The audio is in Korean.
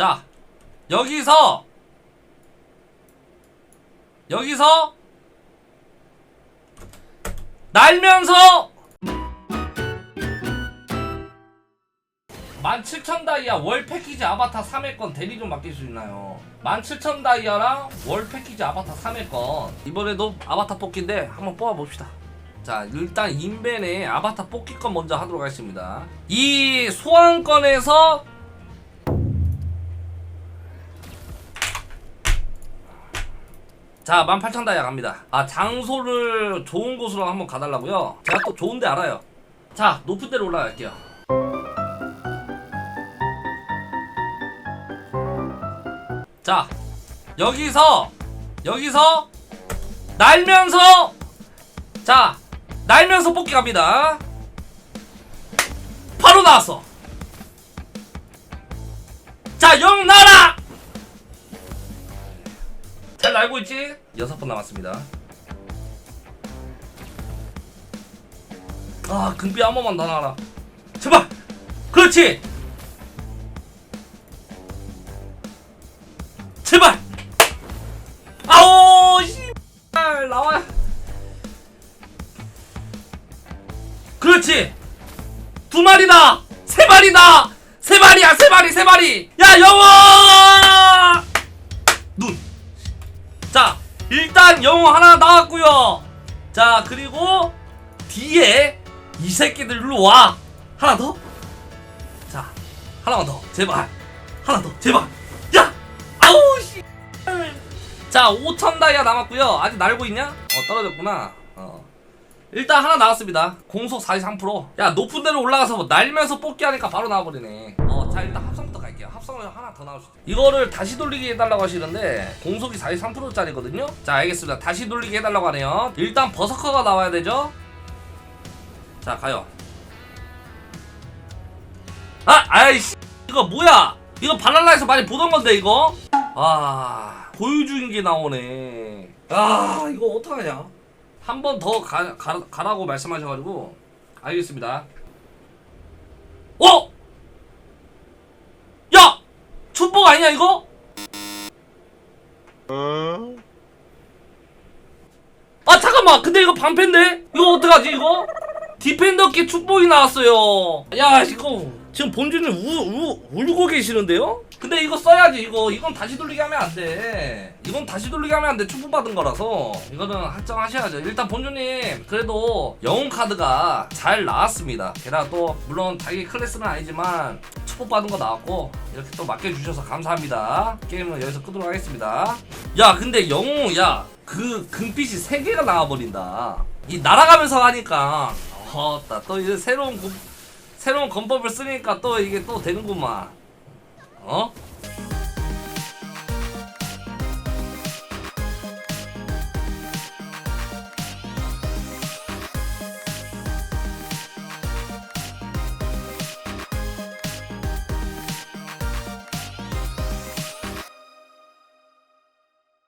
자 여기서 여기서 날면서 17,000 다이아 월 패키지 아바타 3회권 대리 좀 맡길 수 있나요? 17,000 다이아랑 월 패키지 아바타 3회권 이번에도 아바타 뽑기인데 한번 뽑아봅시다. 자 일단 인벤에 아바타 뽑기권 먼저 하도록 하겠습니다. 이 소환권에서 자 18,000 다이아 갑니다. 아 장소를 좋은 곳으로 한번 가달라고요? 제가 또 좋은 데 알아요. 자 높은 데로 올라갈게요. 자 여기서 여기서 날면서 자 날면서 뽑기 갑니다. 바로 나왔어. 자 영 나라 잘 날고 있지? 여섯 번 남았습니다. 아 금비 한 번만 더 나와라. 제발! 그렇지! 제발! 아오 씨발 나와. 그렇지! 두 마리다! 세 마리다! 세 마리야 세 마리 세 마리! 야 영어 눈 자 일단 영어 하나 나왔고요. 자 그리고 뒤에 이 새끼들 일로 와. 하나 더 자 하나만 더. 제발. 하나 더. 제발. 야! 아우 씨. 자 5천 다이아 남았고요. 아직 날고 있냐? 어 떨어졌구나. 어. 일단 하나 나왔습니다. 공속 43%야 높은 데로 올라가서 뭐 날면서 뽑기 하니까 바로 나와버리네. 어자 일단 합성을 하나 더 나올 수 있어 이거를 다시 돌리기 해달라고 하시는데 공속이 43%짜리거든요? 자 알겠습니다. 다시 돌리기 해달라고 하네요. 일단 버서커가 나와야 되죠? 자 가요. 아 아이씨 이거 뭐야? 이거 바랄라에서 많이 보던 건데 이거? 아 보여주는 게 나오네. 아 이거 어떡하냐? 한 번 더 가라고 말씀하셔가지고. 알겠습니다. 어? 야! 춘복 아니야 이거? 아 잠깐만 근데 이거 방패인데? 이거 어떡하지 이거? 디펜더께 축복이 나왔어요. 야 이거 지금 본주는 우, 우, 울고 계시는데요? 근데 이거 써야지 이거. 이건 다시 돌리게 하면 안돼. 이건 다시 돌리게 하면 안돼. 축복 받은 거라서. 이거는 할정하셔야죠. 일단 본주님 그래도 영웅 카드가 잘 나왔습니다. 게다가 또 물론 자기 클래스는 아니지만 축복 받은 거 나왔고 이렇게 또 맡겨주셔서 감사합니다. 게임은 여기서 끄도록 하겠습니다. 야 근데 영웅 야 그 금빛이 세 개가 나와버린다 이 날아가면서 하니까 어따 또 이제 새로운 구, 새로운 건법을 쓰니까 또 이게 또 되는구만 어?